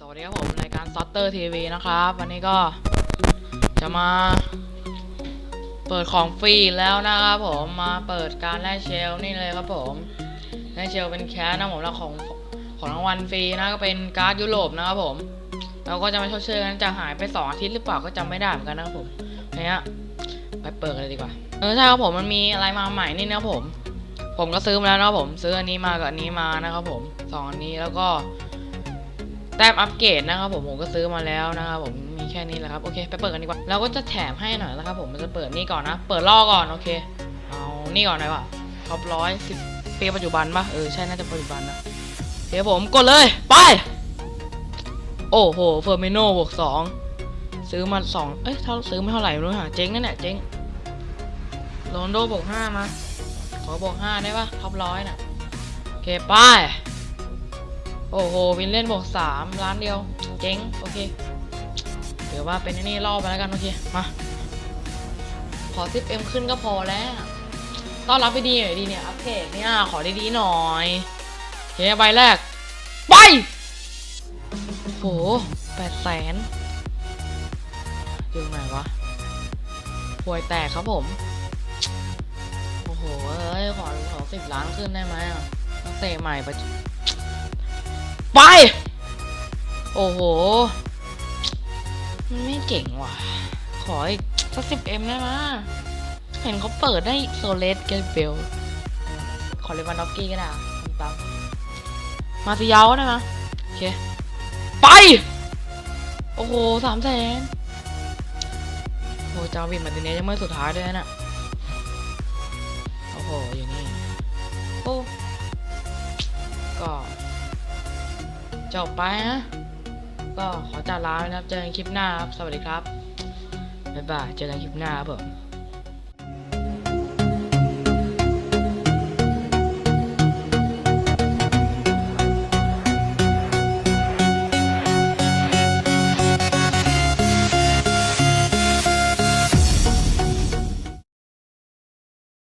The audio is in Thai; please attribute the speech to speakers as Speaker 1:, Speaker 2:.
Speaker 1: สวัสดีครับผมรายการซอตเตอร์ทีวีนะครับ วันนี้ก็จะมา เปิดของฟรีแล้วนะครับผมมาเปิดการแลกเชลนี่เลยครับผมแลกเชลเป็นแคสนะผมแล้วของของรางวัลฟรีนะก็เป็นการ์ดยุโรปนะครับผมเราก็จะมาชดเชยกันจะหายไปสองอาทิตย์หรือเปล่าก็จำไม่ได้เหมือนกันนะครับผมเนี่ยไปเปิดกันเลยดีกว่าเออใช่ครับผมมันมีอะไรมาใหม่นี่นะครับผม ผมก็ซื้อมาแล้วนะครับผม ซื้ออันนี้มากับอันนี้มานะครับผมสองอันนี้แล้วก็ แต้มอัปเกรดนะครับผมผมก็ซื้อมาแล้วนะครับผมมีแค่นี้แหละครับโอเคไปเปิดกันดีกว่าเราก็จะแถมให้หน่อยนะครับผมมันจะเปิดนี่ก่อนนะ เปิดล่อก่อนโอเคเอานี่ก่อนเลยวะท็อปร้อยสิบปีปัจจุบันปะเออใช่น่าจะปัจจุบันนะเดี๋ยวผมกดเลยไป โอ้โหเฟอร์มิโนบวกสองซื้อมาสองเอ้ยเท่าซื้อไม่เท่าไหร่ไม่รู้หาเจ๊งนั่นแหละเจ๊งโรนโดบวกห้ามาขอบวกห้าได้ปะท็อปร้อยน่ะโอเคไป อ้โหวินเล่นบวกสามล้านเดียวเจ๊งโอเคเดี๋ยวว่าเป็นนี่รอบไปแล้วกันโอเคมาขอ 10M ขึ้นก็พอแล้ว ต้อนรับไปดีหน่อยดีเนี่ย อัปเกรดเนี่ย ขอดีๆหน่อยโอเคใบแรก ไป โหแปดแสนยู่ไหนวะป่วยแตกครับผม โอ้โห เอ้ย ขอขอสิบล้านขึ้นได้ไหมอะต้งเตะใหม่ปะ ไป โอ้โห มันไม่เจ๋งว่ะ ขออีกสักสิบเอ็มได้ไหมเห็นเขาเปิดได้โซเลสเกเบล ขอเลวานดอฟกี้ก็ได้อะตามมาซิยาวได้ไหมโอเค ไป โอ้โหสามแสนโอ้จาวินมาติเนสยังไม่สุดท้ายด้วยนะโอ้โหอยู่นี่โอ้ก็ จบไปนะ ก็ขอจากลาไปนะครับ เจอกันคลิปหน้าครับ สวัสดีครับ บ๊ายบาย เจอกันคลิปหน้าครับผม